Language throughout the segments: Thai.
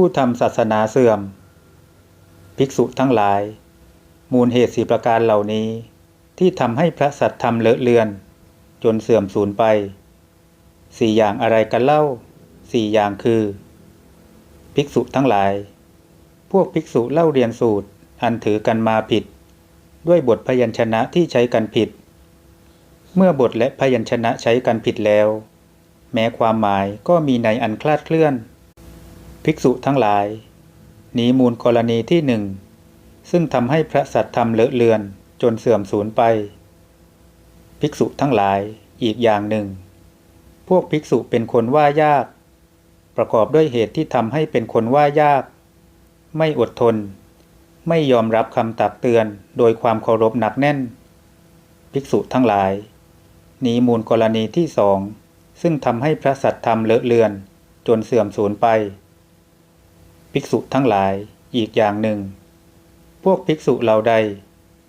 ผู้ทำศาสนาเสื่อม ภิกษุทั้งหลาย มูลเหตุสี่ประการเหล่านี้ ที่ทำให้พระสัตธรรมเลอะเลือน จนเสื่อมสูญไปสี่อย่างอะไรกันเล่าสี่อย่างคือ ภิกษุทั้งหลาย พวกภิกษุเล่าเรียนสูตรอันถือกันมาผิด ด้วยบทพยัญชนะที่ใช้กันผิด เมื่อบทและพยัญชนะใช้กันผิดแล้ว แม้ความหมายก็มีในอันคลาดเคลื่อน ภิกษุทั้งหลาย นี้มูลกรณีที่หนึ่ง ซึ่งทำให้พระสัตธรรมเลอะเลือนจนเสื่อมสูญไป ภิกษุทั้งหลายอีกอย่างหนึ่ง พวกภิกษุเป็นคนว่ายาก ประกอบด้วยเหตุที่ทำให้เป็นคนว่ายาก ไม่อดทน ไม่ยอมรับคำตักเตือนโดยความเคารพหนักแน่น ภิกษุทั้งหลาย นี้มูลกรณีที่สองซึ่งทำให้พระสัตธรรมเลอะเลือนจนเสื่อมสูญไป ภิกษุทั้งหลายอีกอย่างหนึ่ง พวกภิกษุเหล่าใด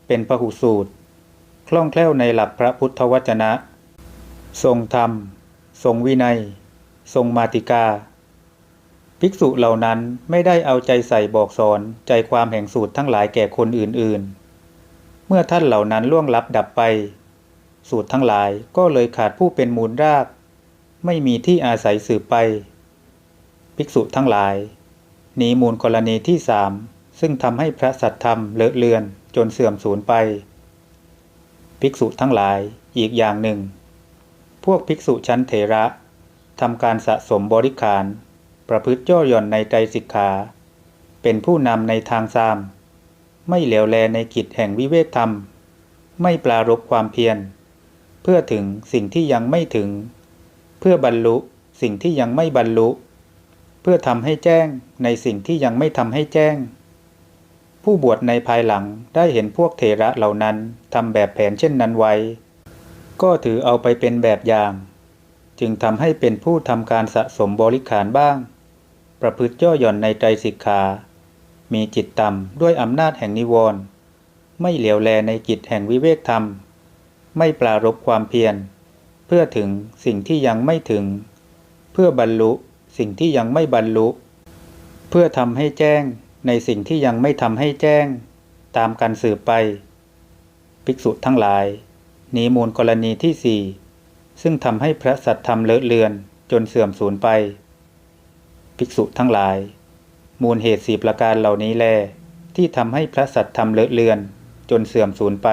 เป็นพหุสูตร คล่องแคล่วในหลักพระพุทธวจนะ ทรงธรรม ทรงวินัย ทรงมาติกา ภิกษุเหล่านั้นไม่ได้เอาใจใส่บอกสอนใจความแห่งสูตรทั้งหลายแก่คนอื่นๆ เมื่อท่านเหล่านั้นล่วงลับดับไป สูตรทั้งหลายก็เลยขาดผู้เป็นมูลราก ไม่มีที่อาศัยสืบไป ภิกษุทั้งหลาย นี้มูลกรณีที่สามซึ่งทำให้พระสัตธรรมเลอะเลือนจนเสื่อมสูญไป ภิกษุทั้งหลายอีกอย่างหนึ่ง พวกภิกษุชั้นเถระทำการสะสมบริขาร ประพฤติย่อหย่อนในใจสิกขา เป็นผู้นำในทางซาม ไม่เหลียวแลในกิจแห่งวิเวกธรรม ไม่ปรารบความเพียร เพื่อถึงสิ่งที่ยังไม่ถึง เพื่อบรรลุสิ่งที่ยังไม่บรรลุเพื่อทำให้แจ้งในสิ่งที่ยังไม่ทำให้แจ้ง ผู้บวชในภายหลังได้เห็นพวกเถระเหล่านั้นทำแบบแผนเช่นนั้นไว้ ก็ถือเอาไปเป็นแบบอย่าง จึงทำให้เป็นผู้ทำการสะสมบริขารบ้าง ประพฤติย่อหย่อนในใจสิกขา มีจิตต่ำด้วยอำนาจแห่งนิวรณ์ไม่เหลียวแลในกิจแห่งวิเวกธรรม ไม่ปรารบความเพียร เพื่อถึงสิ่งที่ยังไม่ถึง เพื่อบรรลุ สิ่งที่ยังไม่บรรลุ เพื่อทำให้แจ้งในสิ่งที่ยังไม่ทำให้แจ้ง ตามการสืบไป ภิกษุทั้งหลาย นี้มูลกรณีที่สี่ซึ่งทำให้พระสัตธรรมเลอะเลือนจนเสื่อมสูญไป ภิกษุทั้งหลาย มูลเหตุสี่ประการเหล่านี้แล ที่ทำให้พระสัตธรรมเลอะเลือน จนเสื่อมสูญไป